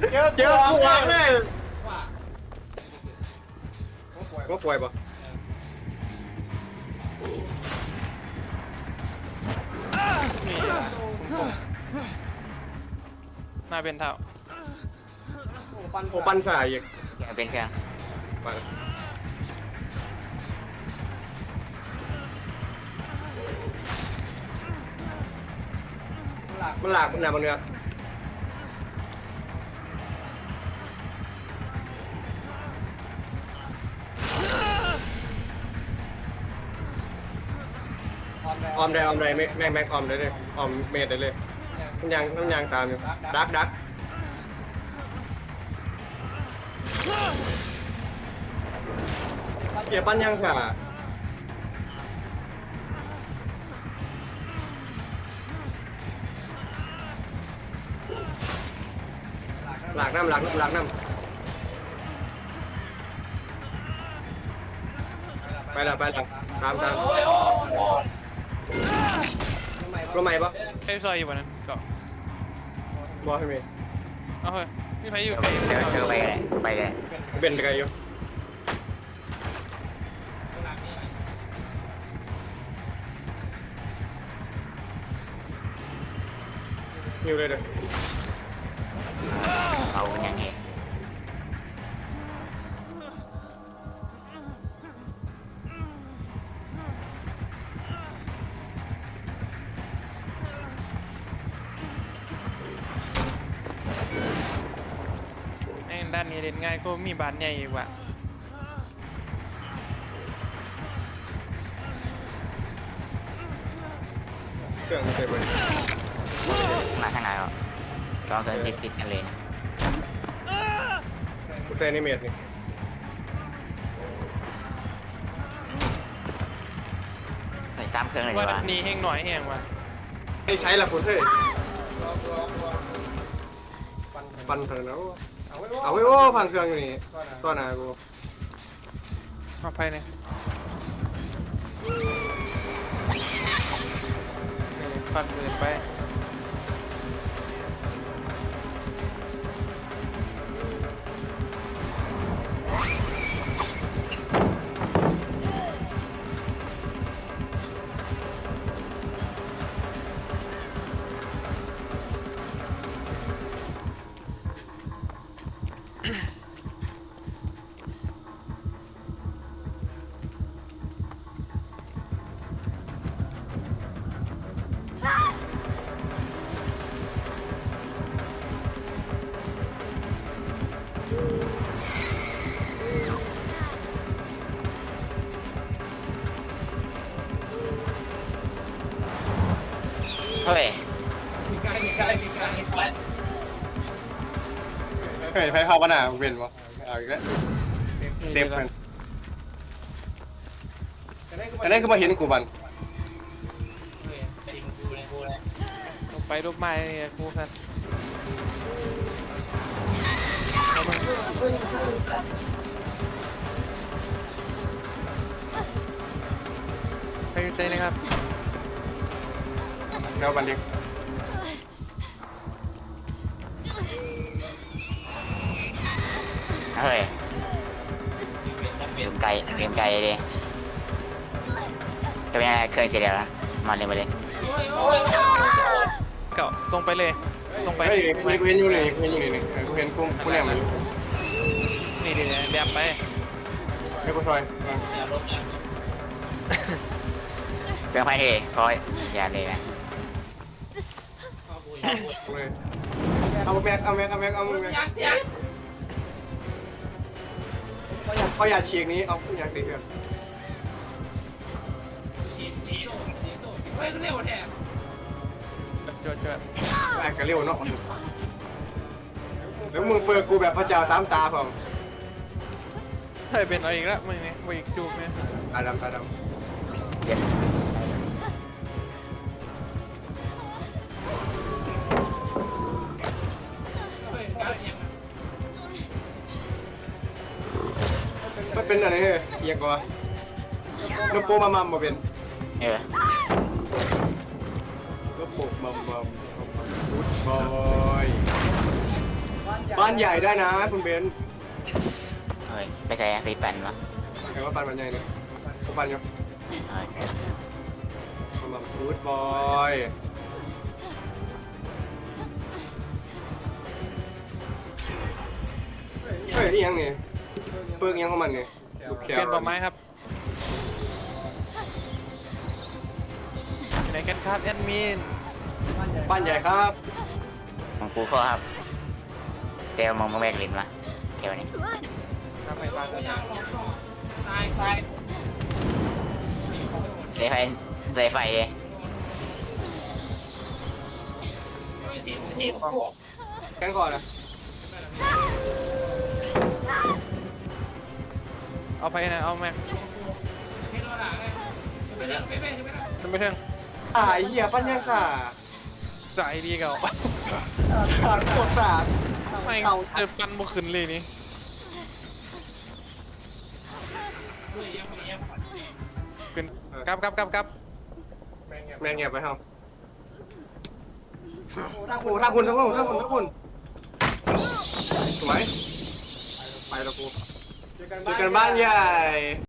เจอเจอกูวางเลยว่าป่วยปะนี่หน้าเป็นเท่าโอ้ปันสายอีกแกเป็นเครื่องมามันหลากมันหนามันเนื้อ ออมได้ออมได้แม็กแม็กแม็กออมได้เลยออมเมดได้เลยมันยังมันยังตามอยู่ดักดักเกียร์ปั้นยังค่ะหลากน้ำหลากน้ำหลากน้ำไปล้วไปล้วตามตาม ก็ไม่ปะไอ้ซอยอยู่วันนั้นก็บอให้มีเอาเฮ้ยนี่ใครอยู่เจอเจอไปกันเลยไปกันเลยเป็นไปไกลอยู่หิวเลยเด้อ ด้านนี้เล่นง่ายก็มีบานใหญ่อีกว่ะเครื่องมันเต็มเลยมาข้างในก็สองเครื่องติดติดกันเลยกูเซนิเมตนี่ไปซ้ำเครื่องเลยดีว่ากว่านี่แห้งหน่อยแห้งว่ะไอ้ใช้ละคุณเฮ้ย ปันเถอะนะ เอาไว้ว่าไว้โอ้พันเครื่องอยู่นี่ตัวหนากูมาไปเนี่ยนี่ฟันมือไป เฮ้ยมีการมีการมีการมีการเฮ้ยไพ่เข้ากันหนาเป็นปะเอาอีกแล้วสเต็ปมันแต่นั่นคือมาเห็นกูบันลงไปรูปไม้เนี่ยกูกันเอามาไปเซ็นนะครับ แล้วบันเด็กเฮ้ยลืมไก่ลืมไก่ดิจะเป็นไงเครื่องเสียเดียวละมาเลยมาเลยเก่าตรงไปเลย ตรงไปเฮ้ยกูเห็นอยู่นี่กูเห็นอยู่นี่กูเห็นกูกูเนี่ยมันนี่เดี๋ยวแดมไปเฮ้ยกูซอยเครื่องไฟดิคอยอย่าเลยนะ เอาแม็กเอาแม็กเอาแม็กเอาแม็กเขาอยากฉีกนี้เอาอยากติดกันจวดจวดแอบกันเร็วเนาะแล้วมึงเปิดกูแบบพระเจ้าสามตาผมเฮ้ยเป็นอะไรอีกแล้วมึงเนี่ยวีกจูบเนี่ยตาดำตาดเดี๋ยวำ เป็นอะไรเฮ้ยเอียงกว่าลูกโป่งมามัมมาเป็นเออลูกโป่งมัมมัมกูดบอยบ้านใหญ่ได้นะคุณเบนซ์เฮ้ยไปใส่ไปปั่นวะใครว่าบ้านมันใหญ่เนี่ยผมบ้านยังเฮ้ยผมแบบกูดบอยเฮ้ยอีหยังนี่ เปิกอีหยังของมันนี่ลูกแคเปลี่ยนป่าไม้ครับไหนกันครับแอดมินบ้านใหญ่ครับมองกูเข้อครับเจลมองมาแบกลิ้นมาเทวนี้ทำไมบ้านกันตายตายใส่ไฟใส่ไฟเลยแกงก่อนนะ เอาไปนะเอาแม็กมันไปเถอะอ่าไอ้เหี้ยปั้นย่างสาใจดีเก่าสาดโคตรสาดไม่เจอปันบุขึ้นเลยนี่ขึ้นกลับกลับกลับกลับแม่งเงียบไปครับโอ้ท่าคุณท่าคุณท่าคุณท่าคุณสวยไปแล้วกู เ